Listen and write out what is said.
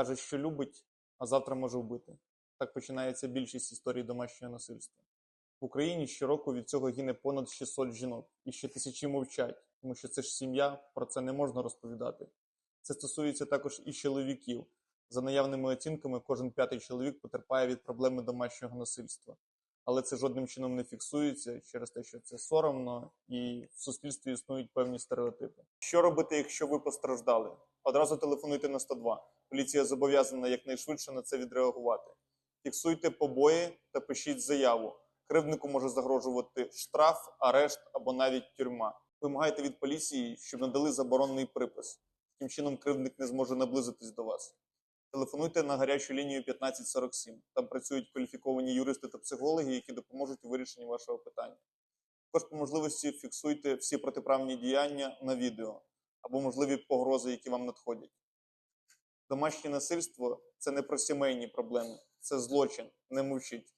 Каже, що любить, а завтра може вбити. Так починається більшість історій домашнього насильства. В Україні щороку від цього гине понад 600 жінок, і ще тисячі мовчать, тому що це ж сім'я, про це не можна розповідати. Це стосується також і чоловіків. За наявними оцінками, кожен п'ятий чоловік потерпає від проблеми домашнього насильства. Але це жодним чином не фіксується через те, що це соромно, і в суспільстві існують певні стереотипи. Що робити, якщо ви постраждали? Одразу телефонуйте на 102. Поліція зобов'язана якнайшвидше на це відреагувати. Фіксуйте побої та пишіть заяву. Кривднику може загрожувати штраф, арешт або навіть тюрма. Вимагайте від поліції, щоб надали заборонний припис. Таким чином, кривдник не зможе наблизитись до вас. Телефонуйте на гарячу лінію 1547. Там працюють кваліфіковані юристи та психологи, які допоможуть у вирішенні вашого питання. Також по можливості фіксуйте всі протиправні діяння на відео або можливі погрози, які вам надходять. Домашнє насильство це не про сімейні проблеми, це злочин. Не мовчіть.